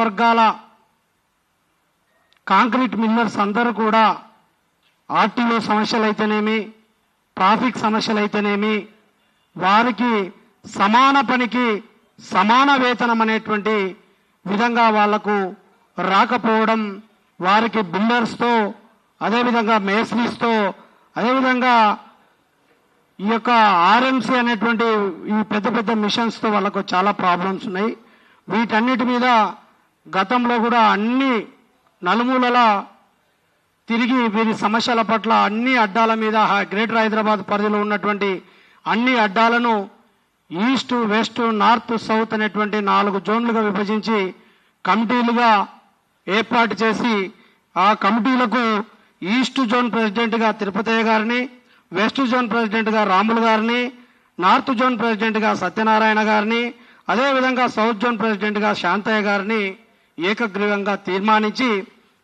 వర్గాల concrete millers అందరూ కూడా ఆర్టీఓ సమస్యలు అయితేనేమి ట్రాఫిక్ సమస్యలు అయితేనేమి వారికి సమాన పనికి సమాన వేతనం అనేటువంటి విధంగా వాళ్ళకు రాకపోవడం వారికి బిల్డర్స్తో అదేవిధంగా మేస్త్రీస్తో అదేవిధంగా ఈ యొక్క ఆర్ఎంసీ అనేటువంటి ఈ పెద్ద పెద్ద మిషన్స్తో వాళ్ళకు చాలా ప్రాబ్లమ్స్ ఉన్నాయి. వీటన్నిటి మీద గతంలో కూడా అన్ని నలుమూలల తిరిగి వీరి సమస్యల పట్ల అన్ని అడ్డాల మీద గ్రేటర్ హైదరాబాద్ పరిధిలో ఉన్నటువంటి అన్ని అడ్డాలను ఈస్ట్ వెస్ట్ నార్త్ సౌత్ అనేటువంటి నాలుగు జోన్లుగా విభజించి కమిటీలుగా ఏర్పాటు చేసి ఆ కమిటీలకు ఈస్ట్ జోన్ ప్రెసిడెంట్గా తిరుపతయ్య గారిని వెస్ట్ జోన్ ప్రెసిడెంట్గా రాములు గారిని నార్త్ జోన్ ప్రెసిడెంట్గా సత్యనారాయణ గారిని అదేవిధంగా సౌత్ జోన్ ప్రెసిడెంట్గా శాంతయ్య గారిని ఏకగ్రీవంగా తీర్మానించి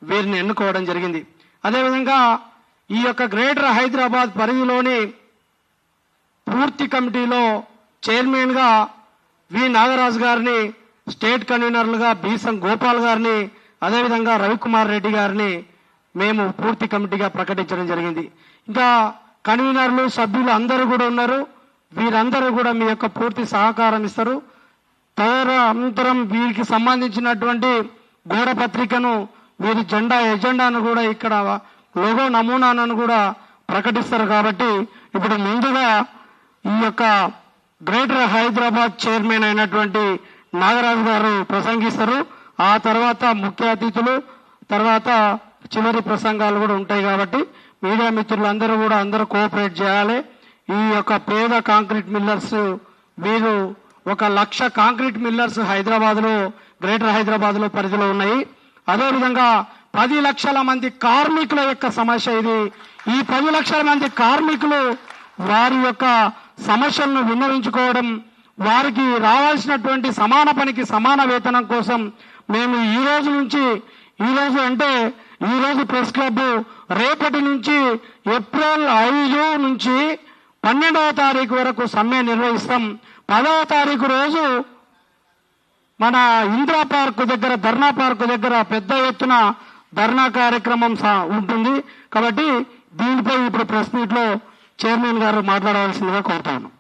వీరిని ఎన్నుకోవడం జరిగింది. అదేవిధంగా ఈ యొక్క గ్రేటర్ హైదరాబాద్ పరిధిలోని పూర్తి కమిటీలో చైర్మన్గా వి. నాగరాజు గారిని స్టేట్ కన్వీనర్లుగా బీసం గోపాల్ గారిని అదేవిధంగా రవికుమార్ రెడ్డి గారిని మేము పూర్తి కమిటీగా ప్రకటించడం జరిగింది. ఇంకా కన్వీనర్లు సభ్యులు అందరూ కూడా ఉన్నారు. వీరందరూ కూడా మీ యొక్క పూర్తి సహకారం ఇస్తారు. తదనంతరం వీరికి సంబంధించినటువంటి గోడ పత్రికను వీరి జెండా ఎజెండాను కూడా ఇక్కడ లోగో నమూనాను కూడా ప్రకటిస్తారు కాబట్టి ఇప్పుడు ముందుగా ఈ యొక్క గ్రేటర్ హైదరాబాద్ చైర్మన్ అయినటువంటి నాగరాజు గారు ప్రసంగిస్తారు. ఆ తర్వాత ముఖ్య అతిథులు తర్వాత చివరి ప్రసంగాలు కూడా ఉంటాయి కాబట్టి మీడియా మిత్రులందరూ కూడా అందరూ కోఆపరేట్ చేయాలి. ఈ యొక్క పేద కాంక్రీట్ మిల్లర్స్ వీరు ఒక లక్ష కాంక్రీట్ మిల్లర్స్ హైదరాబాద్లో గ్రేటర్ హైదరాబాద్లో పరిధిలో ఉన్నాయి. అదేవిధంగా పది లక్షల మంది కార్మికుల యొక్క సమస్య ఇది. ఈ పది లక్షల మంది కార్మికులు వారి యొక్క సమస్యలను విన్నవించుకోవడం వారికి రావాల్సినటువంటి సమాన పనికి సమాన వేతనం కోసం మేము ఈ రోజు నుంచి ఈ రోజు అంటే ఈ రోజు ప్రెస్ క్లబ్ రేపటి నుంచి ఏప్రిల్ ఐదు నుంచి పన్నెండవ తారీఖు వరకు సమ్మె నిర్వహిస్తాం. పదవ తారీఖు రోజు మన ఇందిరా పార్క్ దగ్గర ధర్నా పార్కు దగ్గర పెద్ద ఎత్తున ధర్నా కార్యక్రమం సా- ఉంటుంది. కాబట్టి దీనిపై ఇప్పుడు ప్రెస్ మీట్లో చైర్మన్ గారు మాట్లాడవలసిందిగా కోరుతాను.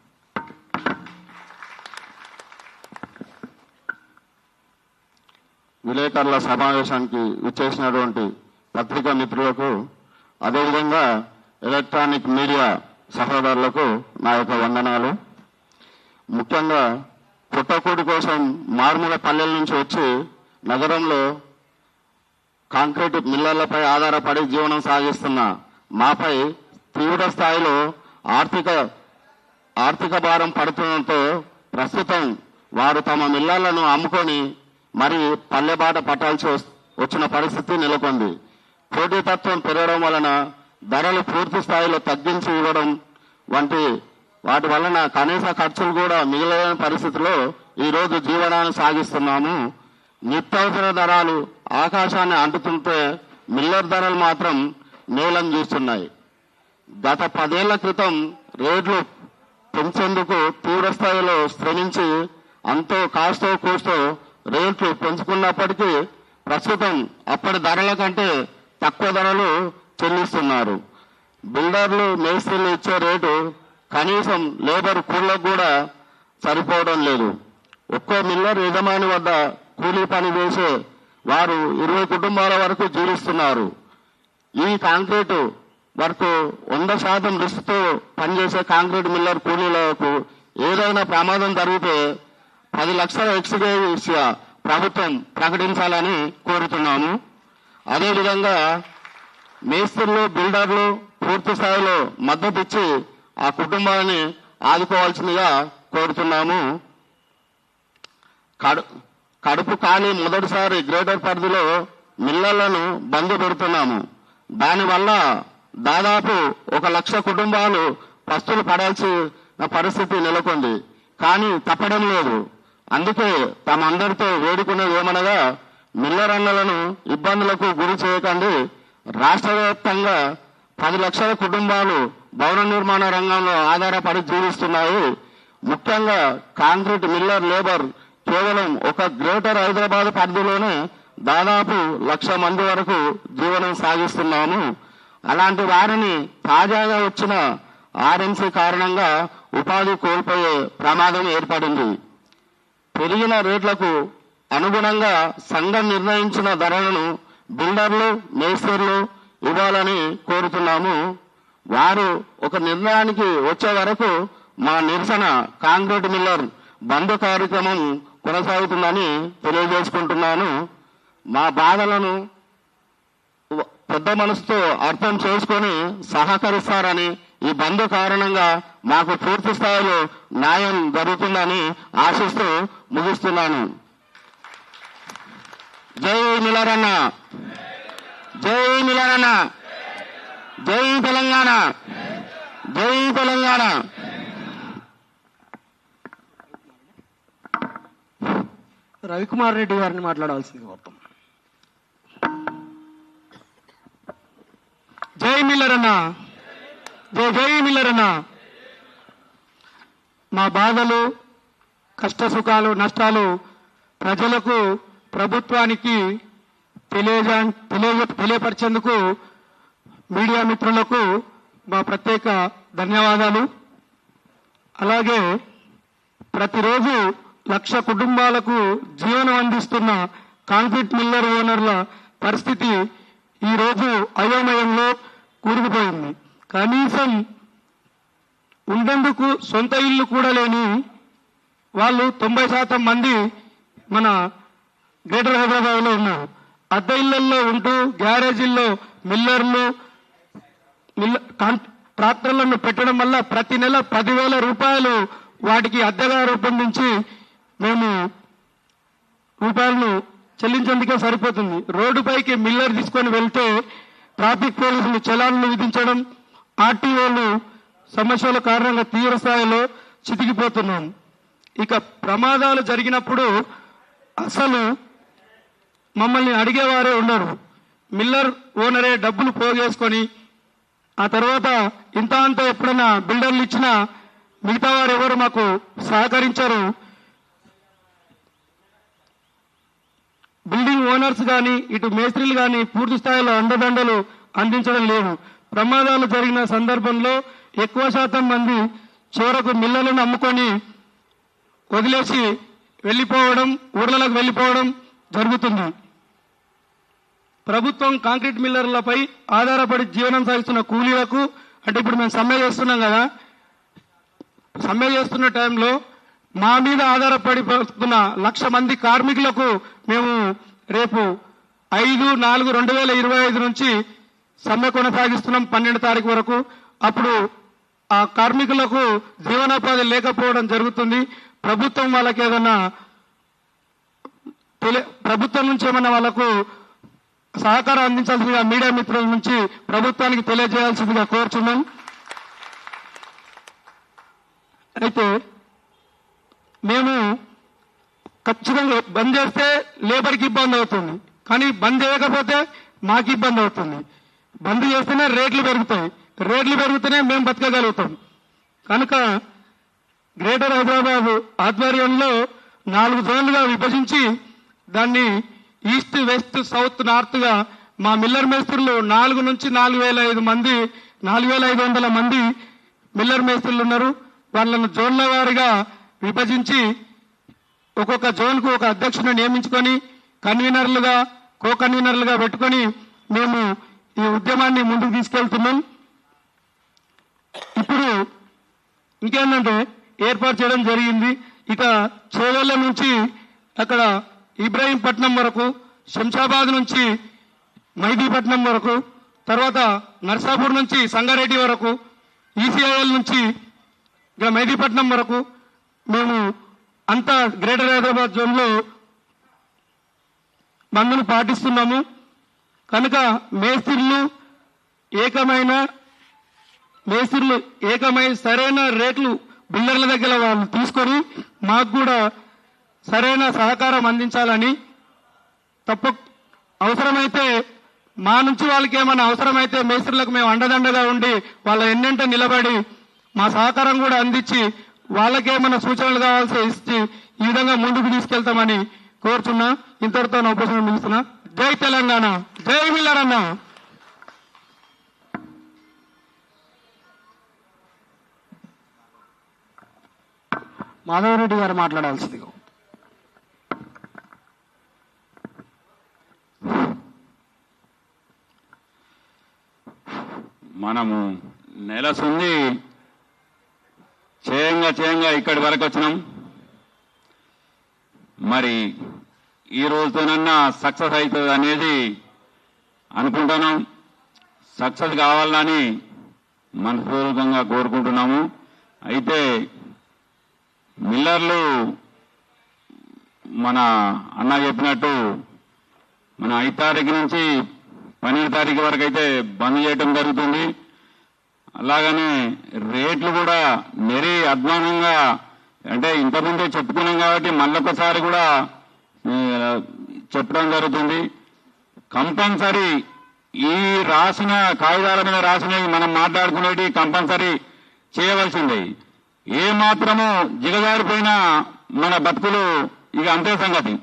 విలేకరుల సమావేశానికి విచ్చేసినటువంటి పత్రికా మిత్రులకు అదేవిధంగా ఎలక్ట్రానిక్ మీడియా సహోదరులకు నా యొక్క వందనాలు. ముఖ్యంగా పుట్టకూడి కోసం మారుమూల పల్లెల నుంచి వచ్చి నగరంలో కాంక్రీట్ మిల్లర్లపై ఆధారపడి జీవనం సాగిస్తున్న మాపై తీవ్ర స్థాయిలో ఆర్థిక ఆర్థిక భారం పడుతుండటంతో ప్రస్తుతం వారు తమ మిల్లర్లను అమ్ముకొని మరి పల్లెబాట పట్టాల్సి వచ్చిన పరిస్థితి నెలకొంది. పోటీతత్వం పెరగడం వలన ధరలు పూర్తి స్థాయిలో తగ్గించి ఇవ్వడం వంటి వాటి వలన కనీస ఖర్చులు కూడా మిగిలిన పరిస్థితిలో ఈరోజు జీవనాన్ని సాగిస్తున్నాము. నిత్యావసర ధరలు ఆకాశాన్ని అంటుతుంటే మిల్లర్ ధరలు మాత్రం నేలం చూస్తున్నాయి. గత పదేళ్ళ క్రితం రేట్లు పెంచేందుకు తీవ్రస్థాయిలో శ్రమించి అంతో కాస్తో కూస్తో రేట్లు పెంచుకున్నప్పటికీ ప్రస్తుతం అప్పటి ధరల కంటే తక్కువ ధరలు చెల్లిస్తున్నారు. బిల్డర్లు మేస్త్రీలు ఇచ్చే రేటు కనీసం లేబర్ కూలీలకు కూడా సరిపోవడం లేదు. ఒక్కో మిల్లర్ యజమాని వద్ద కూలీ పని చేసే వారు ఇరవై కుటుంబాల వరకు జీవిస్తున్నారు. ఈ కాంక్రీటు వర్క్ వంద శాతం రిస్క్తో పనిచేసే కాంక్రీట్ మిల్లర్ కూలీలకు ఏదైనా ప్రమాదం జరిగితే పది లక్షల ఎక్స్గ్రేషియా ప్రభుత్వం ప్రకటించాలని కోరుతున్నాము. అదేవిధంగా మేస్త్రులు బిల్డర్లు పూర్తి స్థాయిలో మద్దతు ఇచ్చి ఆ కుటుంబాన్ని ఆదుకోవాల్సిందిగా కోరుతున్నాము. కడు కడుపు కాని మొదటిసారి గ్రేటర్ పరిధిలో మిల్లర్లను బంద్ పెడుతున్నాము. దానివల్ల దాదాపు ఒక లక్ష కుటుంబాలు పస్తులు పడాల్సిన పరిస్థితి నెలకొంది. కానీ తప్పడం లేదు. అందుకే తమందరితో వేడుకునేది ఏమనగా మిల్లర్ అన్నలను ఇబ్బందులకు గురి చేయకండి. రాష్ట్ర వ్యాప్తంగా పది లక్షల కుటుంబాలు భవన నిర్మాణ రంగంలో ఆధారపడి జీవిస్తున్నాయి ముఖ్యంగా కాంక్రీట్ మిల్లర్ లేబర్ కేవలం ఒక గ్రేటర్ హైదరాబాద్ పరిధిలోనే దాదాపు లక్ష మంది వరకు జీవనం సాగిస్తున్నాము. అలాంటి వారిని తాజాగా వచ్చిన ఆర్ఎంసీ కారణంగా ఉపాధి కోల్పోయే ప్రమాదం ఏర్పడింది. పెరిగిన రేట్లకు అనుగుణంగా సంఘం నిర్ణయించిన ధరలను బిల్డర్లు మేస్త్రీలు ఇవ్వాలని కోరుతున్నాము. వారు ఒక నిర్ణయానికి వచ్చే వరకు మా నిరసన కాంక్రీట్ మిల్లర్ బంద్ కార్యక్రమం కొనసాగుతుందని తెలియజేసుకుంటున్నాను. మా బాధలను పెద్ద మనసుతో అర్థం చేసుకొని సహకరిస్తారని ఈ బంద్ కారణంగా మాకు పూర్తి స్థాయిలో న్యాయం జరుగుతుందని ఆశిస్తూ ముగిస్తున్నాను. జై మిలరన్న జై మిలరన్న జై తెలంగాణ. జై తెలంగాణ. రవికుమార్ రెడ్డి గారిని మాట్లాడాల్సింది కోరుతాం జై మిల్లర్ అన్న. జై జై మిల్లర్ అన్న. మా బాధలు కష్ట సుఖాలు నష్టాలు ప్రజలకు ప్రభుత్వానికి తెలియజ తెలియ తెలియపరిచేందుకు మీడియా మిత్రులకు మా ప్రత్యేక ధన్యవాదాలు. అలాగే ప్రతిరోజు లక్ష కుటుంబాలకు జీవనం అందిస్తున్న కాంక్రీట్ మిల్లర్ ఓనర్ల పరిస్థితి ఈ రోజు అయోమయంలో కూరుకుపోయింది. కనీసం ఉండేందుకు సొంత ఇల్లు కూడా లేని వాళ్ళు తొంభై శాతం మంది మన గ్రేటర్ హైదరాబాద్లో ఉన్నారు. అద్దె ఇళ్ళలో ఉంటూ గ్యారేజీల్లో మిల్లర్లు ప్రార్థనలను ట్రాక్టర్లను పెట్టడం వల్ల ప్రతి నెల పదివేల రూపాయలు వాటికి అద్దెగా రూపొందించి మేము రూపాయలను చెల్లించేందుకే సరిపోతుంది. రోడ్డుపైకి మిల్లర్ తీసుకొని వెళ్తే ట్రాఫిక్ పోలీసులు చలాన్లు విధించడం ఆర్టీఓలు సమస్యల కారణంగా తీవ్ర స్థాయిలో చితికిపోతున్నాం. ఇక ప్రమాదాలు జరిగినప్పుడు అసలు మమ్మల్ని అడిగేవారే ఉండరు. మిల్లర్ ఓనరే డబ్బులు పోగేసుకొని ఆ తర్వాత ఇంత అంత ఎప్పుడైనా బిల్డర్లు ఇచ్చినా మిగతా వారు ఎవరు మాకు సహకరించరు. బిల్డింగ్ ఓనర్స్ కానీ ఇటు మేస్త్రీలు కానీ పూర్తి స్థాయిలో అండదండలు అందించడం లేదు. ప్రమాదాలు జరిగిన సందర్భంలో ఎక్కువ శాతం మంది చివరకు మిల్లలను అమ్ముకొని వదిలేసి వెళ్ళిపోవడం ఊర్లలోకి వెళ్ళిపోవడం జరుగుతుంది. ప్రభుత్వం కాంక్రీట్ మిల్లర్లపై ఆధారపడి జీవనం సాగిస్తున్న కూలీలకు అంటే ఇప్పుడు మేము సమ్మె చేస్తున్నాం కదా సమ్మె చేస్తున్న టైంలో మా మీద ఆధారపడి బతుకుతున్న లక్ష మంది కార్మికులకు మేము రేపు ఐదు నాలుగు రెండు వేల ఇరవై ఐదు నుంచి సమ్మె కొనసాగిస్తున్నాం పన్నెండు తారీఖు వరకు. అప్పుడు ఆ కార్మికులకు జీవనోపాధి లేకపోవడం జరుగుతుంది. ప్రభుత్వం వాళ్ళకి ఏదైనా తెలి- ప్రభుత్వం నుంచి ఏమైనా వాళ్ళకు సహకారం అందించాల్సిందిగా మీడియా మిత్రుల నుంచి ప్రభుత్వానికి తెలియజేయాల్సిందిగా కోరుచున్నాం. అయితే మేము ఖచ్చితంగా బంద్ చేస్తే లేబర్కి ఇబ్బంది అవుతుంది. కానీ బంద్ చేయకపోతే మాకు ఇబ్బంది అవుతుంది. బంద్ చేస్తేనే రేట్లు పెరుగుతాయి. రేట్లు పెరిగితేనే మేము బతకగలుగుతాం. కనుక గ్రేటర్ హైదరాబాద్ ఆధ్వర్యంలో నాలుగు జోన్లుగా విభజించి దాన్ని ఈస్ట్ వెస్ట్ సౌత్ నార్త్గా మా మిల్లర్ మేస్త్రులు నాలుగు నుంచి నాలుగు వేల ఐదు మంది నాలుగు వేల ఐదు వందల మంది మిల్లర్ మేస్త్రులు ఉన్నారు. వాళ్ళను జోన్ల వారిగా విభజించి ఒక్కొక్క జోన్కు ఒక అధ్యక్షుని నియమించుకొని కన్వీనర్లుగా కో కన్వీనర్లుగా పెట్టుకొని మేము ఈ ఉద్యమాన్ని ముందుకు తీసుకెళ్తున్నాం. ఇప్పుడు ఇంకేంటంటే ఏర్పాటు చేయడం జరిగింది. ఇక చేవెళ్ళ నుంచి అక్కడ ఇబ్రాహీంపట్నం వరకు శంషాబాద్ నుంచి మైదీపట్నం వరకు తర్వాత నర్సాపూర్ నుంచి సంగారెడ్డి వరకు ఈసీఐఎల్ నుంచి ఇక్కడ మైదీపట్నం వరకు మేము అంతా గ్రేటర్ హైదరాబాద్ జోన్లో బంద్ను పాటిస్తున్నాము. కనుక మేస్త్రిలు ఏకమైన మేస్త్రులు ఏకమై సరైన రేట్లు బిల్డర్ల దగ్గర వాళ్ళు తీసుకొని మాకు కూడా సరైన సహకారం అందించాలని తప్పు అవసరమైతే మా నుంచి వాళ్ళకి ఏమైనా అవసరమైతే మేస్త్రులకు మేము అండదండగా ఉండి వాళ్ళ ఎన్నెంట నిలబడి మా సహకారం కూడా అందించి వాళ్ళకేమైనా సూచనలు కావాల్సి ఇచ్చి ఈ విధంగా ముందుకు తీసుకెళ్తామని కోరుతున్నా ఇంతటితో నా ఉపశమనం ముగిస్తున్నా. జై తెలంగాణ. జై మిల్లరన్న. మాధవరెడ్డి గారు మాట్లాడాల్సిందిగా. మనము నెలసుంది చేయంగా చేయంగా ఇక్కడి వరకు వచ్చినాం. మరి ఈ రోజుతోనన్నా సక్సెస్ అవుతుంది అనేది అనుకుంటున్నాం. సక్సెస్ కావాలని మనపూర్వకంగా కోరుకుంటున్నాము. అయితే మిల్లర్లు మన అన్న చెప్పినట్టు మన ఐదు తారీఖు నుంచి పన్నెండు తారీఖు వరకు అయితే బంద్ చేయడం జరుగుతుంది. అలాగనే రేట్లు కూడా మరీ అధ్వానంగా అంటే ఇంతకుముందే చెప్పుకున్నాం కాబట్టి మళ్ళొకసారి కూడా చెప్పడం జరుగుతుంది. కంపల్సరీ ఈ రాసిన కాగితాల మీద రాసినవి మనం మాట్లాడుకునేవి కంపల్సరీ చేయవలసింది. ఏ మాత్రము జిగజారిపోయినా మన బతుకులు ఇక అంతే సంగతి.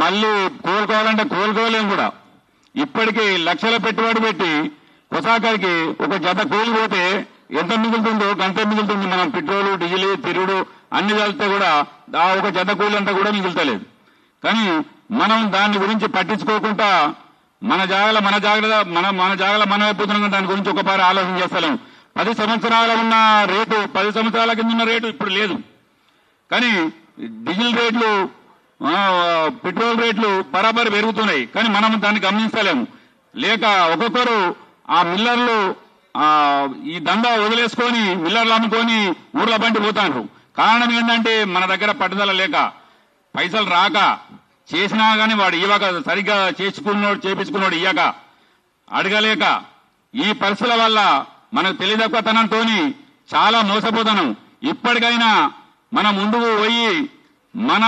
మళ్ళీ కోలుకోవాలంటే కోలుకోలేం కూడా. ఇప్పటికీ లక్షల పెట్టుబడి పెట్టి కొసాకరికి ఒక జత కూలిపోతే ఎంత మిగులుతుందో గంట మిగులుతుంది మనం పెట్రోల్ డీజిల్ తిరుగుడు అన్ని కలిస్తే కూడా ఆ ఒక జత కూలి అంతా కూడా మిగులుతలేదు. కానీ మనం దాని గురించి పట్టించుకోకుండా మన జాగల మన జాగ్రత్త మన మన జాగల మనం అయిపోతున్నాం దాని గురించి ఒకపారి ఆలోచన చేస్తలేం. పది సంవత్సరాల ఉన్న రేటు పది సంవత్సరాల కింద ఉన్న రేటు ఇప్పుడు లేదు. కానీ డీజిల్ రేట్లు పెట్రోల్ రేట్లు బరాబరి పెరుగుతున్నాయి. కానీ మనం దాన్ని గమనించలేము. లేక ఒక్కొక్కరు ఆ మిల్లర్లు ఈ దందా వదిలేసుకొని మిల్లర్లు అమ్ముకొని ఊర్ల బండి పోతాండ్రు. కారణం ఏంటంటే మన దగ్గర పట్టుదల లేక పైసలు రాక చేసినా గానీ వాడు ఇవ్వక సరిగ్గా చేసుకున్నాడు చేపించుకున్నాడు ఇయ్యక అడగలేక ఈ పరిస్థితుల వల్ల మనకు తెలియదక్కువతనంతో చాలా మోసపోతున్నాం. ఇప్పటికైనా మన ముందుకు పోయి మన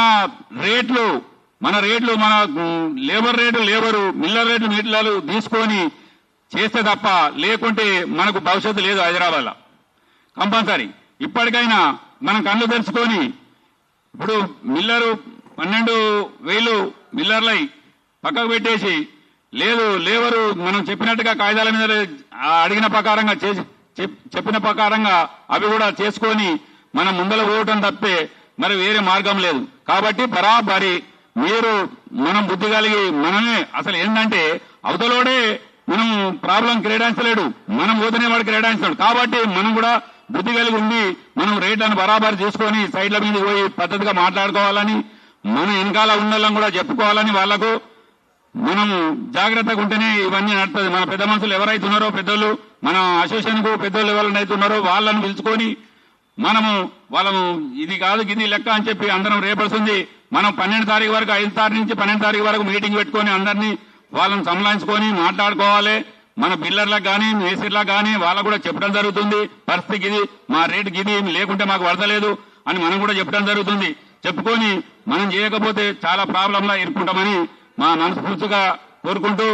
రేట్లు మన రేట్లు మన labour rate labour miller rate మిల్లర్లు తీసుకొని చేస్తే తప్ప లేకుంటే మనకు భవిష్యత్తు లేదు హైదరాబాద్లో. కంపల్సరీ. ఇప్పటికైనా మనం కళ్ళు తెరుచుకొని ఇప్పుడు మిల్లరు పన్నెండు వేలు మిల్లర్లై పక్కకు పెట్టేసి లేదు లేవరు మనం చెప్పినట్టుగా కాగితాల మీద అడిగిన ప్రకారంగా చేసి చెప్- చెప్పిన ప్రకారంగా అవి కూడా చేసుకొని మనం ముందల పోవటం తప్పే మరి వేరే మార్గం లేదు. కాబట్టి బరాబరి మీరు మనం బుద్ధి కలిగి మనమే అసలు ఏంటంటే అవతలోడే మనం ప్రాబ్లం క్రీడాయించలేడు మనం పోతేనే వాడు క్రీడాంచాడు కాబట్టి మనం కూడా బుద్ధి కలిగి ఉండి మనం రేట్లను బరాబరు చేసుకొని సైడ్ల మీద పోయి పద్ధతిగా మాట్లాడుకోవాలని మన వెనకాల ఉండాలని కూడా చెప్పుకోవాలని వాళ్ళకు మనం జాగ్రత్తగా ఉంటేనే ఇవన్నీ నడుతుంది. మన పెద్ద మనుషులు ఎవరైతే ఉన్నారో పెద్దలు మన అసోసియేషన్కు పెద్దలు ఎవరైతే ఉన్నారో వాళ్ళని పిలుచుకొని మనము వాళ్ళము ఇది కాదు ఇది లెక్క అని చెప్పి అందరం రేపడుతుంది మనం పన్నెండు తారీఖు వరకు ఐదు తారీఖు నుంచి పన్నెండు తారీఖు వరకు మీటింగ్ పెట్టుకొని అందరినీ వాళ్ళని సంలాయించుకొని మాట్లాడుకోవాలి. మన బిల్లర్లకు కానీ మేసీర్లకు కానీ వాళ్ళకు కూడా చెప్పడం జరుగుతుంది. పరిస్థితి ఇది మా రేటు గిది లేకుంటే మాకు వరదలేదు అని మనం కూడా చెప్పడం జరుగుతుంది. చెప్పుకొని మనం చేయకపోతే చాలా ప్రాబ్లంలా ఇరుక్కుంటామని మా మనస్ఫూర్తిగా కోరుకుంటూ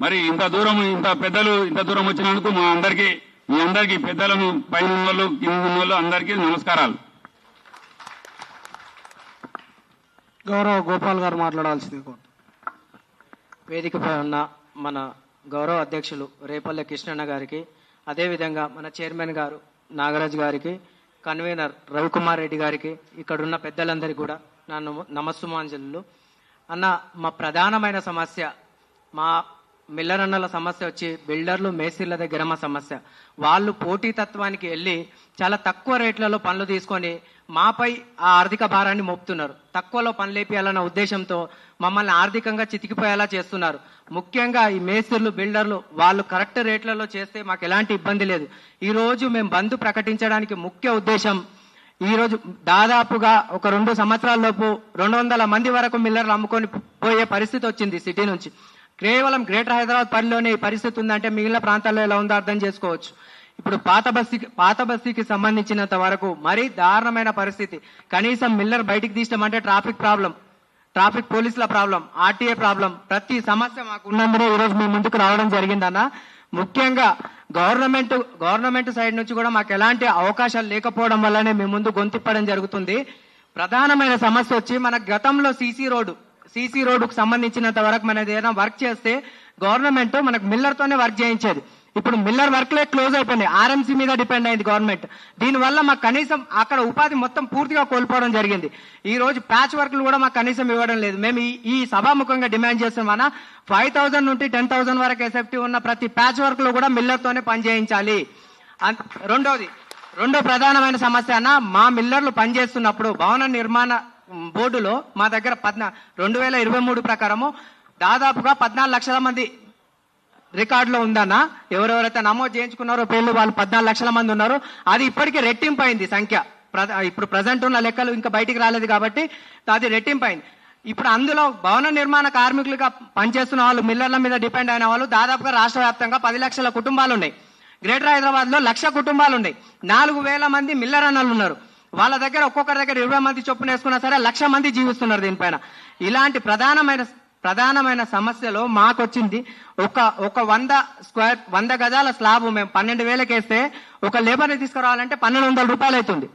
మరి ఇంత దూరం ఇంత పెద్దలు ఇంత దూరం వచ్చినందుకు మా అందరికీ మీ అందరికీ పెద్దలను పైన ఉన్న వాళ్ళు కింద ఉన్న వాళ్ళు అందరికీ నమస్కారాలు. గౌరవ గోపాల్ గారు మాట్లాడాల్సింది వేదికపై ఉన్న మన గౌరవ అధ్యక్షులు రేపల్లె కృష్ణన్న గారికి అదేవిధంగా మన చైర్మన్ గారు నాగరాజ్ గారికి కన్వీనర్ రవికుమార్ రెడ్డి గారికి ఇక్కడున్న పెద్దలందరికీ కూడా నా నమ- నమస్సుమాంజలు. అన్న మా ప్రధానమైన సమస్య మా మిల్లర్ అన్నల సమస్య వచ్చి బిల్డర్లు మేస్త్రీల దగ్గర మా సమస్య. వాళ్ళు పోటీతత్వానికి వెళ్ళి చాలా తక్కువ రేట్లలో పనులు తీసుకొని మాపై ఆ ఆర్థిక భారాన్ని మోపుతున్నారు. తక్కువలో పనులు వేపియాలన్న ఉద్దేశంతో మమ్మల్ని ఆర్థికంగా చితికిపోయేలా చేస్తున్నారు. ముఖ్యంగా ఈ మేస్త్రులు బిల్డర్లు వాళ్ళు కరెక్ట్ రేట్లలో చేస్తే మాకు ఎలాంటి ఇబ్బంది లేదు. ఈరోజు మేము బంద్ ప్రకటించడానికి ముఖ్య ఉద్దేశం ఈరోజు దాదాపుగా ఒక రెండు సంవత్సరాల లోపు రెండు వందల మంది వరకు మిల్లర్లు అమ్ముకొని పోయే పరిస్థితి వచ్చింది సిటీ నుంచి. కేవలం గ్రేటర్ హైదరాబాద్ పరిధిలోనే ఈ పరిస్థితి ఉందంటే మిగిలిన ప్రాంతాల్లో ఎలా ఉందో అర్థం చేసుకోవచ్చు. ఇప్పుడు పాత బస్తీకి పాత బస్తీకి సంబంధించినంత వరకు మరీ దారుణమైన పరిస్థితి. కనీసం మిల్లర్ బయటికి తీసినామంటే ట్రాఫిక్ ప్రాబ్లం ట్రాఫిక్ పోలీసుల ప్రాబ్లం ఆర్టీఏ ప్రాబ్లం ప్రతి సమస్య మాకు ఉన్నందునే ఈరోజు మీ ముందుకు రావడం జరిగిందన్న ముఖ్యంగా గవర్నమెంట్ గవర్నమెంట్ సైడ్ నుంచి కూడా మాకు ఎలాంటి అవకాశాలు లేకపోవడం వల్లనే మేము ముందు గొంతిప్పడం జరుగుతుంది. ప్రధానమైన సమస్య వచ్చి మన గతంలో సీసీ రోడ్డు. సీసీ రోడ్డుకు సంబంధించినంత వరకు మనది ఏదైనా వర్క్ చేస్తే గవర్నమెంట్ మనకు మిల్లర్ తోనే వర్క్ చేయించేది. ఇప్పుడు మిల్లర్ వర్క్లే క్లోజ్ అయిపోయింది ఆర్ఎంసీ మీద డిపెండ్ అయింది గవర్నమెంట్. దీనివల్ల మాకు కనీసం అక్కడ ఉపాధి మొత్తం పూర్తిగా కోల్పోవడం జరిగింది. ఈ రోజు ప్యాచ్ వర్క్లు కూడా మాకు కనీసం ఇవ్వడం లేదు. మేము ఈ- సభాముఖంగా డిమాండ్ చేస్తున్నామన్నా ఫైవ్ థౌసండ్ నుండి టెన్ థౌసండ్ వరకు ఎఫెక్టివ్ ఉన్న ప్రతి ప్యాచ్ వర్క్లు కూడా మిల్లర్తోనే పనిచేయించాలి రెండోది రెండో ప్రధానమైన సమస్య అన్న మా మిల్లర్లు పనిచేస్తున్నప్పుడు భవన నిర్మాణ బోర్డులో మా దగ్గర పద్నా రెండు వేల ఇరవై మూడు ప్రకారము దాదాపుగా పద్నాలుగు లక్షల మంది రికార్డులో ఉందన్న. ఎవరెవరైతే నమోదు చేయించుకున్నారో పేర్లు వాళ్ళు పద్నాలుగు లక్షల మంది ఉన్నారు. అది ఇప్పటికీ రెట్టింపు అయింది సంఖ్య. ప్ర- ఇప్పుడు ప్రజెంట్ ఉన్న లెక్కలు ఇంకా బయటికి రాలేదు కాబట్టి అది రెట్టింపు అయింది. ఇప్పుడు అందులో భవన నిర్మాణ కార్మికులుగా పనిచేస్తున్న వాళ్ళు మిల్లర్ల మీద డిపెండ్ అయిన వాళ్ళు దాదాపుగా రాష్ట్ర వ్యాప్తంగా పది లక్షల కుటుంబాలు ఉన్నాయి. గ్రేటర్ హైదరాబాద్లో లక్ష కుటుంబాలు ఉన్నాయి. నాలుగు వేల మంది మిల్లర్ అన్నలు ఉన్నారు. వాళ్ళ దగ్గర ఒక్కొక్కరి దగ్గర ఇరవై మంది చొప్పున వేసుకున్నా సరే లక్ష మంది జీవిస్తున్నారు దీనిపైన. ఇలాంటి ప్రధానమైన ప్రధానమైన సమస్యలో మాకు వచ్చింది ఒక ఒక వంద స్క్వేర్ వంద గజాల స్లాబ్ మేము పన్నెండు వేలకి వేస్తే ఒక లేబర్ని తీసుకురావాలంటే పన్నెండు వందల రూపాయలు అవుతుంది.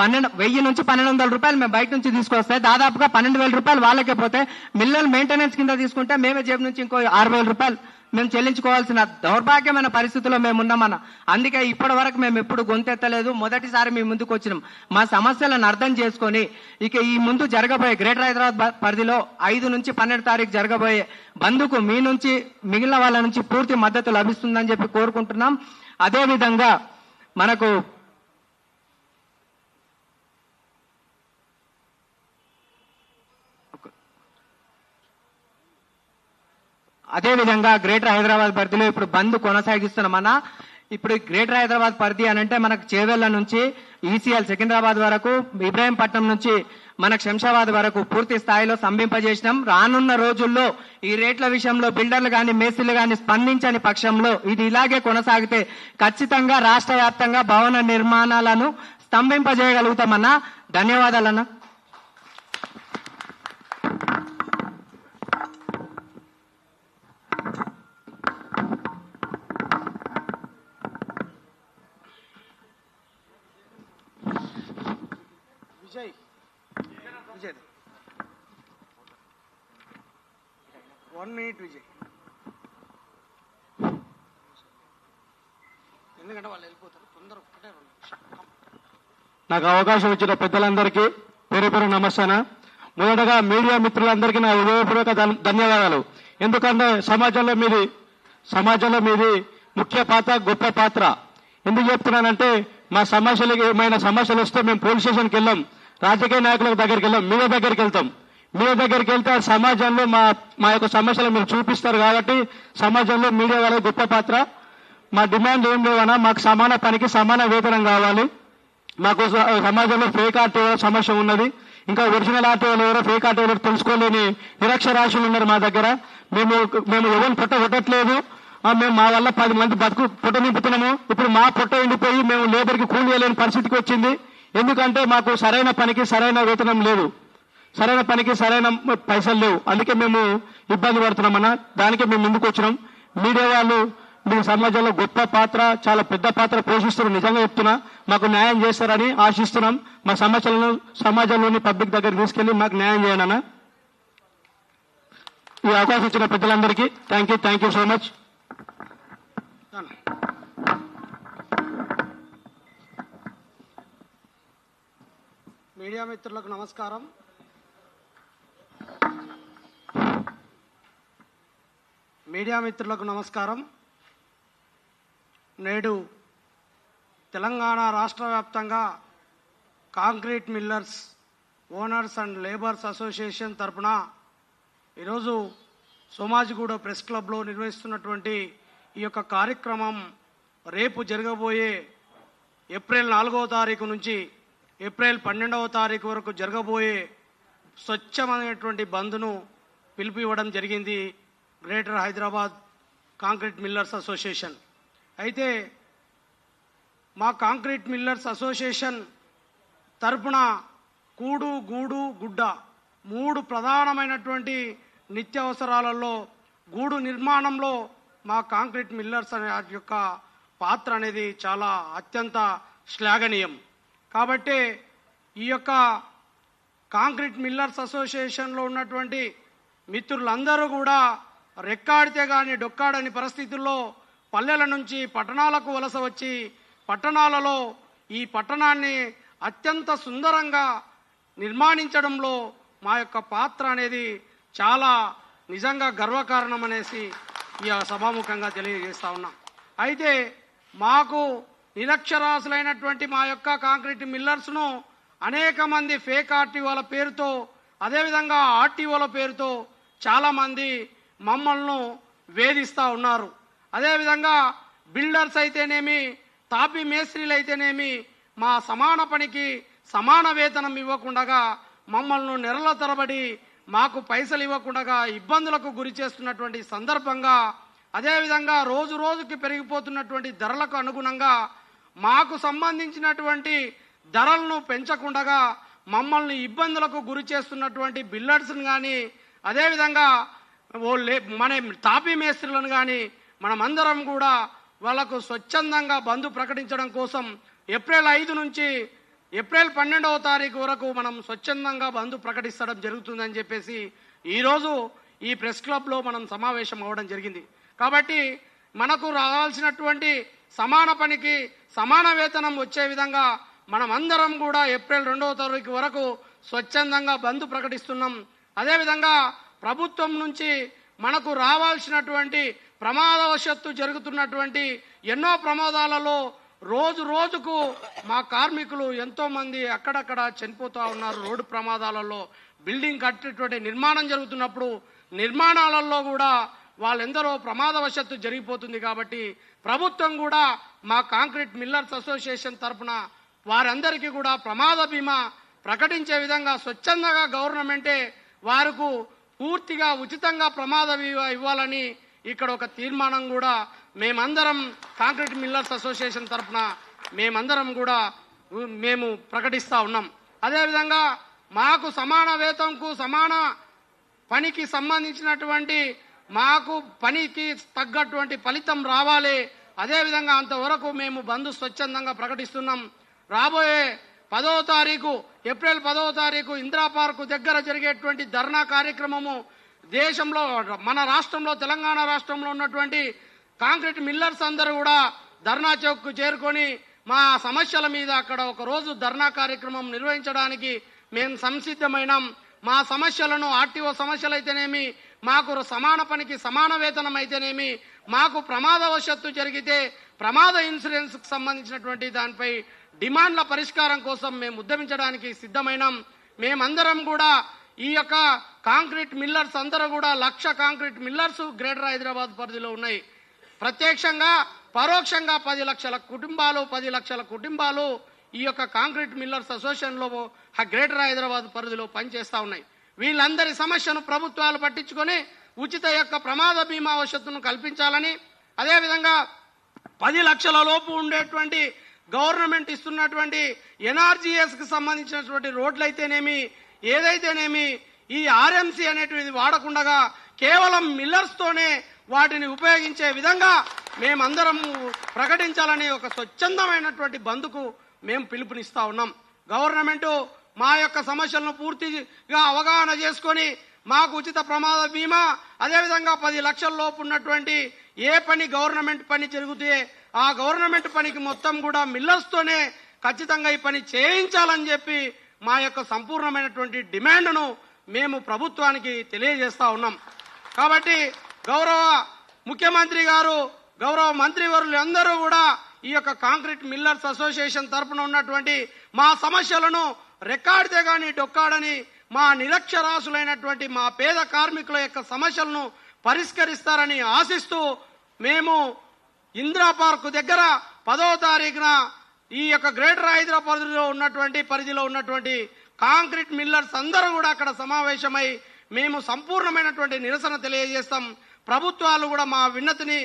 పన్నెండు వెయ్యి నుంచి పన్నెండు వందల రూపాయలు మేము బయట నుంచి తీసుకొస్తే దాదాపుగా పన్నెండు వేల రూపాయలు వాళ్ళకే పోతే మిల్లలు మెయింటెనెన్స్ కింద తీసుకుంటే మేమే జేబు నుంచి ఇంకో ఆరు వేల రూపాయలు మేము చెల్లించుకోవాల్సిన దౌర్భాగ్యమైన పరిస్థితిలో మేము ఉన్నామన్న. అందుకే ఇప్పటి వరకు మేము ఎప్పుడు గొంతెత్తలేదు. మొదటిసారి మీ ముందుకు వచ్చినాం. మా సమస్యలను అర్థం చేసుకొని ఇక ఈ ముందు జరగబోయే గ్రేటర్ హైదరాబాద్ పరిధిలో ఐదు నుంచి పన్నెండు తారీఖు జరగబోయే బంధుకు మీ నుంచి మిగిలిన వాళ్ళ నుంచి పూర్తి మద్దతు లభిస్తుందని చెప్పి కోరుకుంటున్నాం. అదే విధంగా మనకు అదే విధంగా గ్రేటర్ హైదరాబాద్ పరిధిలో ఇప్పుడు బంద్ కొనసాగిస్తున్నామన్నా ఇప్పుడు గ్రేటర్ హైదరాబాద్ పరిధి అని అంటే మనకు చేవెళ్ళ నుంచి ఈసీఎల్ సికింద్రాబాద్ వరకు ఇబ్రాహీంపట్నం నుంచి మన శంషాబాద్ వరకు పూర్తి స్థాయిలో స్తంభింపజేసినాం రానున్న రోజుల్లో ఈ రేట్ల విషయంలో బిల్డర్లు కానీ మేస్త్రీలు కానీ స్పందించని పక్షంలో ఇది ఇలాగే కొనసాగితే ఖచ్చితంగా రాష్ట్ర వ్యాప్తంగా భవన నిర్మాణాలను స్తంభింపజేయగలుగుతామన్నా ధన్యవాదాలన్నా. నాకు అవకాశం ఇచ్చిన పెద్దలందరికీ పేరు పేరు నమస్తాన మొదటగా మీడియా మిత్రులందరికీ నా హృదయపూర్వక ధన్యవాదాలు. ఎందుకంటే సమాజంలో మీది సమాజంలో మీది ముఖ్య పాత్ర గొప్ప పాత్ర. ఎందుకు చెప్తున్నానంటే మా సమస్యలకి ఏమైనా సమస్యలు వస్తే మేము పోలీస్ స్టేషన్కి వెళ్ళాం. రాజకీయ నాయకుల దగ్గరికి వెళ్ళాం. మీడియా దగ్గరికి వెళ్తాం. మీడియా దగ్గరికి వెళ్తే సమాజంలో మా మా యొక్క సమస్యలు మీరు చూపిస్తారు కాబట్టి సమాజంలో మీడియా వాళ్ళ గొప్ప పాత్ర. మా డిమాండ్ ఏం లేవన్నా మాకు సమాన పనికి సమాన వేతనం కావాలి. మాకు స- సమాజంలో ఫేక్ ఆర్టీఓ సమస్య ఉన్నది. ఇంకా ఒరిజినల్ ఆర్టీఓలు ఎవరో ఫేక్ ఆర్టీఓలు తెలుసుకోలేని నిరక్షరాశులు ఉన్నారు మా దగ్గర. మేము మేము ఎవరిని పొట్ట కొట్టట్లేదు. మేము మా వల్ల పది మంది బతుకు పొట్ట నింపుతున్నాము. ఇప్పుడు మా పొట్ట ఎండిపోయి మేము లేబర్కి కూలి వేయలేని పరిస్థితికి వచ్చింది. ఎందుకంటే మాకు సరైన పనికి సరైన వేతనం లేదు. సరైన పనికి సరైన పైసలు లేవు. అందుకే మేము ఇబ్బంది పడుతున్నామన్నా దానికే మేము ముందుకు వచ్చినాం. మీడియా వాళ్ళు మీ సమాజంలో గొప్ప పాత్ర చాలా పెద్ద పాత్ర పోషిస్తున్నారు. నిజంగా చెప్తున్నా మాకు న్యాయం చేస్తారని ఆశిస్తున్నాం. మా సమాజంలో సమాజంలోని పబ్లిక్ దగ్గర తీసుకెళ్ళి మాకు న్యాయం చేయనన్న ఈ అవకాశం ఇచ్చిన పెద్దలందరికీ thank you thank you so much. Media మిత్రులకు నమస్కారం. మీడియా మిత్రులకు నమస్కారం. నేడు తెలంగాణ రాష్ట్ర వ్యాప్తంగా concrete millers owners and labours association తరపున ఈరోజు సోమాజిగూడ ప్రెస్ క్లబ్లో నిర్వహిస్తున్నటువంటి ఈ యొక్క కార్యక్రమం రేపు జరగబోయే ఏప్రిల్ నాలుగవ తారీఖు నుంచి ఏప్రిల్ పన్నెండవ తారీఖు వరకు జరగబోయే స్వచ్ఛమైనటువంటి బంద్ను పిలిపివ్వడం జరిగింది greater Hyderabad concrete millers association. అయితే మా కాంక్రీట్ మిల్లర్స్ అసోసియేషన్ తరపున కూడు గూడు గుడ్డ మూడు ప్రధానమైనటువంటి నిత్యావసరాలలో గూడు నిర్మాణంలో మా కాంక్రీట్ మిల్లర్స్ అనే యొక్క పాత్ర అనేది చాలా అత్యంత శ్లాఘనీయం. కాబట్టి ఈ యొక్క కాంక్రీట్ మిల్లర్స్ అసోసియేషన్లో ఉన్నటువంటి మిత్రులందరూ కూడా రెక్కాడితే కానీ డొక్కాడని పరిస్థితుల్లో పల్లెల నుంచి పట్టణాలకు వలస వచ్చి పట్టణాలలో ఈ పట్టణాన్ని అత్యంత సుందరంగా నిర్మాణించడంలో మా యొక్క పాత్ర అనేది చాలా నిజంగా గర్వకారణం అనేసి ఈ సభాముఖంగా తెలియజేస్తా ఉన్నాం. అయితే మాకు నిరక్షరాశులైనటువంటి మా యొక్క కాంక్రీట్ మిల్లర్స్ను అనేక మంది ఫేక్ ఆర్టీఓల పేరుతో అదేవిధంగా ఆర్టీఓల పేరుతో చాలామంది మమ్మల్ని వేధిస్తూ ఉన్నారు. అదేవిధంగా బిల్డర్స్ అయితేనేమి తాపీ మేస్త్రీలు అయితేనేమి మా సమాన పనికి సమాన వేతనం ఇవ్వకుండా మమ్మల్ని నెలల తరబడి మాకు పైసలు ఇవ్వకుండా ఇబ్బందులకు గురి చేస్తున్నటువంటి సందర్భంగా అదేవిధంగా రోజు రోజుకి పెరిగిపోతున్నటువంటి ధరలకు అనుగుణంగా మాకు సంబంధించినటువంటి ధరలను పెంచకుండా మమ్మల్ని ఇబ్బందులకు గురి చేస్తున్నటువంటి బిల్డర్స్ని కానీ అదేవిధంగా ఓ లే మన తాపీ మేస్త్రులను కానీ మనమందరం కూడా వాళ్ళకు స్వచ్ఛందంగా బంధు ప్రకటించడం కోసం ఏప్రిల్ ఐదు నుంచి ఏప్రిల్ పన్నెండవ తారీఖు వరకు మనం స్వచ్ఛందంగా బంధు ప్రకటిస్తడం జరుగుతుందని చెప్పేసి ఈరోజు ఈ ప్రెస్ క్లబ్లో మనం సమావేశం అవ్వడం జరిగింది. కాబట్టి మనకు రావాల్సినటువంటి సమాన పనికి సమాన వేతనం వచ్చే విధంగా మనం అందరం కూడా ఏప్రిల్ రెండవ తారీఖు వరకు స్వచ్ఛందంగా బంద్ ప్రకటిస్తున్నాం. అదేవిధంగా ప్రభుత్వం నుంచి మనకు రావాల్సినటువంటి ప్రమాదవశత్తు జరుగుతున్నటువంటి ఎన్నో ప్రమాదాలలో రోజు రోజుకు మా కార్మికులు ఎంతోమంది అక్కడక్కడ చనిపోతూ ఉన్నారు. రోడ్డు ప్రమాదాలలో బిల్డింగ్ కట్టేటువంటి నిర్మాణం జరుగుతున్నప్పుడు నిర్మాణాలలో కూడా వాళ్ళెందరో ప్రమాదవశత్తు జరిగిపోతుంది కాబట్టి ప్రభుత్వం కూడా మా కాంక్రీట్ మిల్లర్స్ అసోసియేషన్ తరపున వారందరికీ కూడా ప్రమాద బీమా ప్రకటించే విధంగా స్వచ్ఛందంగా గవర్నమెంటే వారికి పూర్తిగా ఉచితంగా ప్రమాద బీమా ఇవ్వాలని ఇక్కడ ఒక తీర్మానం కూడా మేమందరం కాంక్రీట్ మిల్లర్స్ అసోసియేషన్ తరపున మేమందరం కూడా మేము ప్రకటిస్తూ ఉన్నాం. అదేవిధంగా మాకు సమాన వేతంకు సమాన పనికి సంబంధించినటువంటి మాకు పనికి తగ్గటువంటి ఫలితం రావాలి. అదేవిధంగా అంతవరకు మేము బంధు స్వచ్ఛందంగా ప్రకటిస్తున్నాం. రాబోయే పదవ తారీఖు ఏప్రిల్ పదవ తారీఖు ఇందిరా పార్కు దగ్గర జరిగేటువంటి ధర్నా కార్యక్రమము దేశంలో మన రాష్ట్రంలో తెలంగాణ రాష్ట్రంలో ఉన్నటువంటి కాంక్రీట్ మిల్లర్స్ అందరూ కూడా ధర్నా చౌక్కు చేరుకొని మా సమస్యల మీద అక్కడ ఒక రోజు ధర్నా కార్యక్రమం నిర్వహించడానికి మేము సంసిద్ధమైనాం. మా సమస్యలను ఆర్టీఓ సమస్యలు అయితేనేమి మాకు సమాన పనికి సమాన వేతనం అయితేనేమి మాకు ప్రమాదవశత్తు జరిగితే ప్రమాద ఇన్సూరెన్స్కు సంబంధించినటువంటి దానిపై డిమాండ్ల పరిష్కారం కోసం మేము ఉద్యమించడానికి సిద్ధమైనాం. మేమందరం కూడా ఈ యొక్క కాంక్రీట్ మిల్లర్స్ అందరూ కూడా lakh concrete millers greater Hyderabad పరిధిలో ఉన్నాయి. ప్రత్యక్షంగా పరోక్షంగా పది లక్షల కుటుంబాలు పది లక్షల కుటుంబాలు ఈ యొక్క కాంక్రీట్ మిల్లర్స్ అసోసియేషన్లో ఆ గ్రేటర్ హైదరాబాద్ పరిధిలో పనిచేస్తూ ఉన్నాయి. వీళ్ళందరి సమస్యను ప్రభుత్వాలు పట్టించుకొని ఉచిత యొక్క ప్రమాద బీమా వసతును కల్పించాలని అదేవిధంగా పది లక్షల లోపు ఉండేటువంటి గవర్నమెంట్ ఇస్తున్నటువంటి ఎన్ఆర్జీఎస్కి సంబంధించినటువంటి రోడ్లు అయితేనేమి ఏదైతేనేమి ఈ ఆర్ఎంసీ అనేటువంటిది వాడకుండా కేవలం మిల్లర్స్ తోనే వాటిని ఉపయోగించే విధంగా మేమందరం ప్రకటించాలని ఒక స్వచ్ఛందమైనటువంటి బంద్కు మేము పిలుపునిస్తా ఉన్నాం. గవర్నమెంట్ మా యొక్క సమస్యలను పూర్తిగా అవగాహన చేసుకొని మాకు ఉచిత ప్రమాద బీమా అదేవిధంగా పది లక్షల లోపు ఉన్నటువంటి ఏ పని గవర్నమెంట్ పని జరిగితే ఆ గవర్నమెంట్ పనికి మొత్తం కూడా మిల్లర్స్తోనే ఖచ్చితంగా ఈ పని చేయించాలని చెప్పి మా యొక్క సంపూర్ణమైనటువంటి డిమాండ్ను మేము ప్రభుత్వానికి తెలియజేస్తా ఉన్నాం. కాబట్టి గౌరవ ముఖ్యమంత్రి గారు గౌరవ మంత్రివర్యులు అందరూ కూడా ఈ యొక్క కాంక్రీట్ మిల్లర్స్ అసోసియేషన్ తరపున ఉన్నటువంటి మా సమస్యలను రెక్కాడితే కానీ డొక్కాడని మా నిరక్షరాసులైనటువంటి మా పేద కార్మికుల యొక్క సమస్యలను పరిష్కరిస్తారని ఆశిస్తూ మేము ఇందిరా పార్క్ దగ్గర పదవ తారీఖున ఈ యొక్క గ్రేటర్ హైదరాబాద్లో ఉన్నటువంటి పరిధిలో ఉన్నటువంటి కాంక్రీట్ మిల్లర్స్ అందరూ కూడా అక్కడ సమావేశమై మేము సంపూర్ణమైనటువంటి నిరసన తెలియజేస్తాం. ప్రభుత్వాలు కూడా మా విన్నతిని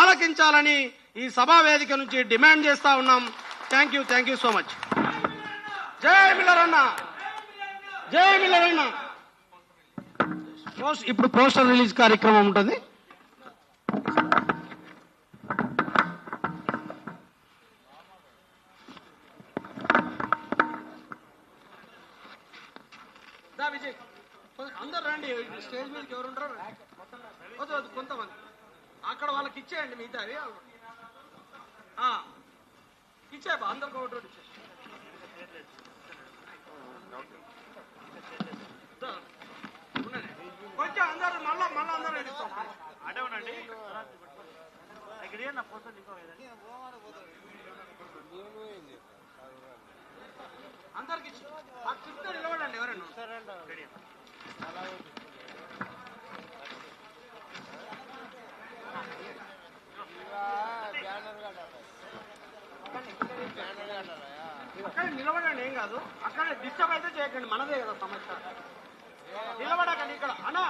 ఆలకించాలని ఈ సభా వేదిక నుంచి డిమాండ్ చేస్తా ఉన్నాం. Thank you thank you so much. జై మిల్లర్ అన్న! జై మిల్లర్ అన్న! ఇప్పుడు పోస్టర్ రిలీజ్ కార్యక్రమం ఉంటుంది. అందరు రండి. స్టేజ్ మీదకి ఎవరుంటారు వద్దు వద్దు కొంతమంది. అక్కడ వాళ్ళకి ఇచ్చేయండి మిగతాది ఇచ్చే అందరు ఒకటి ఇచ్చే. కొంచెం అందరు మళ్ళా మళ్ళా అందరూ అడవనండి. ఇక్కడ కాదు. అక్కడ డిస్టర్బ్ అయితే చేయకండి మనదే కదా సమస్య. నిలబడకండి ఇక్కడ. అన్నా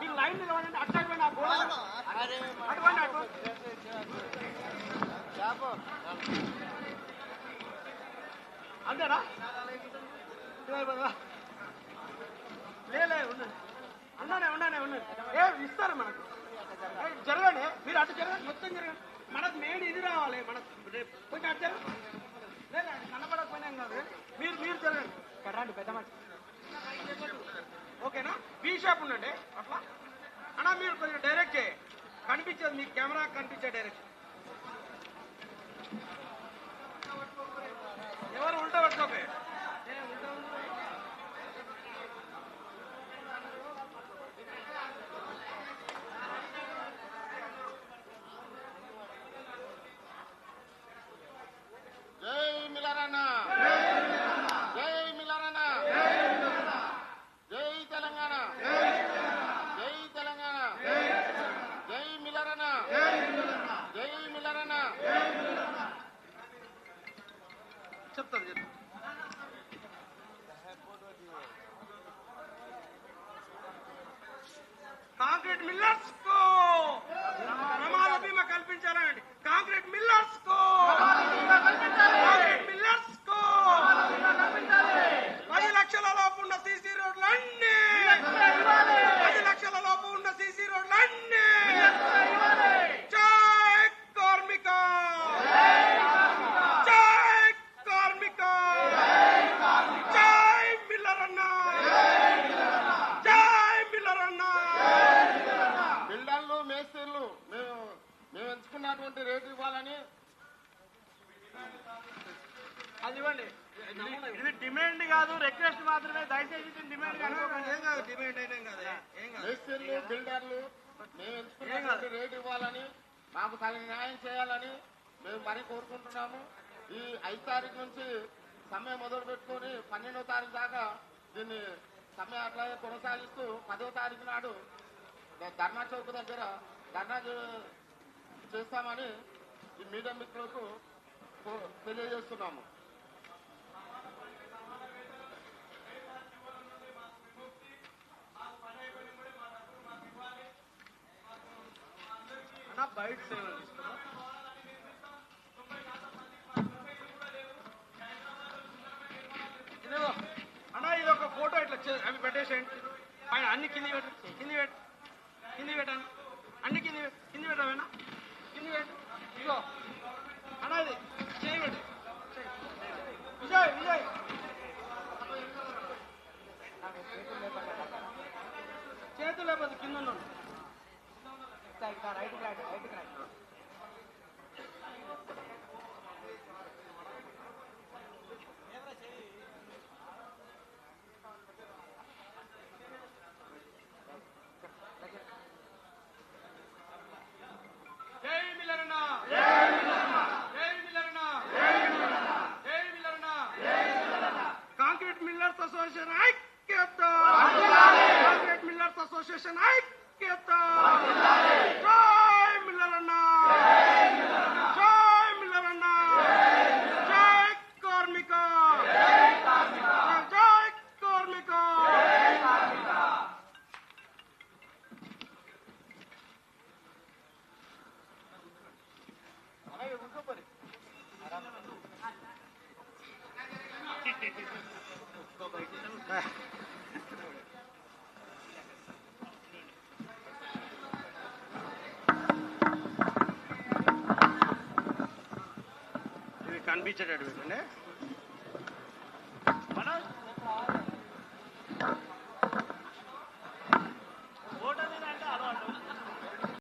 మీరు లైన్ నిలబడండి అటు సైడ్ గోడ పోండి, అటు అంతేనా? ఇదిగో లే ఉండండి. ఉండండి ఉండండి ఉండండి. ఏ ఇస్తారు మనకు. జరగండి. మీరు అటు జరగండి మొత్తం జరగండి. మనకు మెయిన్ ఇది రావాలి. మనకు రేపు కొంచెం అటు జరగండి. లేదు కనపడకపోయినా కాదు. మీరు మీరు జరగండి ఇక్కడ రండి పెద్ద మనిషి. ఓకేనా? బీ షాప్ ఉండండి అట్లా. అన్నా మీరు కొంచెం డైరెక్ట్ కనిపించేది మీ కెమెరా కనిపించే డైరెక్ట్ ఎవరు ఉంటా పట్టుకోపే జై మిలారన్న జై మిలారన్న జై తెలంగాణ జై తెలంగాణ జై మిలారన్న జై మిలారన్న చెప్తాను చెప్తాను కాంక్రీట్ మిల్లర్స్కు ప్రమాద బీమా కల్పించాలండి కాంక్రీట్ మిల్లర్స్కు కాంక్రీట్ మిల్లర్స్కు పది లక్షల లోపు ఉన్న సీసీ రోడ్లు అన్ని పది లక్షల లోపు ఉన్న సీసీ రోడ్లు అన్ని జై కార్మిక జై కార్మిక జై మిల్లరన్న జై మిల్లరన్న బిల్డర్లు మేస్త్రీలు మేము మేము ఎంచుకున్నటువంటి రేటు ఇవ్వాలని అది ఇవ్వండి ఇది డిమాండ్ కాదు రిక్వెస్ట్ మాత్రమే దయచేసి ఇది డిమాండ్ కాదు ఏం కాదు డిమాండ్ అయితే ఏం కాదు ఏం కాదు మేస్త్రీలు బిల్డర్లు మేము ఎంచుకున్నటువంటి రేటు ఇవ్వాలని మాకు తగిన న్యాయం చేయాలని మేము మరీ కోరుకుంటున్నాము ఈ ఐదు తారీఖు నుంచి సమ్మె మొదలు పెట్టుకొని పన్నెండో తారీఖు దాకా దీన్ని సమ్మె అట్లాగే కొనసాగిస్తూ పదో తారీఖు నాడు ద- ధర్నా చౌక్ దగ్గర ధర్నా చేస్తామని ఈ మీడియా మిత్రులకు తెలియజేస్తున్నాము. అన్న బయట సేవలు తీసుకున్నా ఇదిగో అన్న ఇది ఒక ఫోటో ఇట్లా చే- అవి పెట్టేసేయండి పైన అన్ని కింది పెట్టు కింది పెట్టు కింది పెట్టండి అన్ని కింది పెట్టు కింది పెట్టావేనా కింది పెట్టు ఇదిగో అన్న ఇది చేయి పెట్టు చేయి. విజయ్ విజయ్ చేతులు లేకపోతే కింద ఉన్నాడు జై మిల్లరన్న జై మిల్లరన్న జై మిల్లరన్న జై మిల్లరన్న జై మిల్లరన్న జై మిల్లరన్న కాంక్రీట్ మిల్లర్స్ అసోసియేషన్ ఐక్యత కాంక్రీట్ మిల్లర్స్ అసోసియేషన్ ఐక్యత జై మిల్లరన్న జై మిల్లరన్న జై మిల్లరన్న జై కార్మిక జై కార్మిక జై కార్మిక జై కార్మిక అలాగే కూర్చోపరి ఇది కనిపించేటట్టు పెట్టండి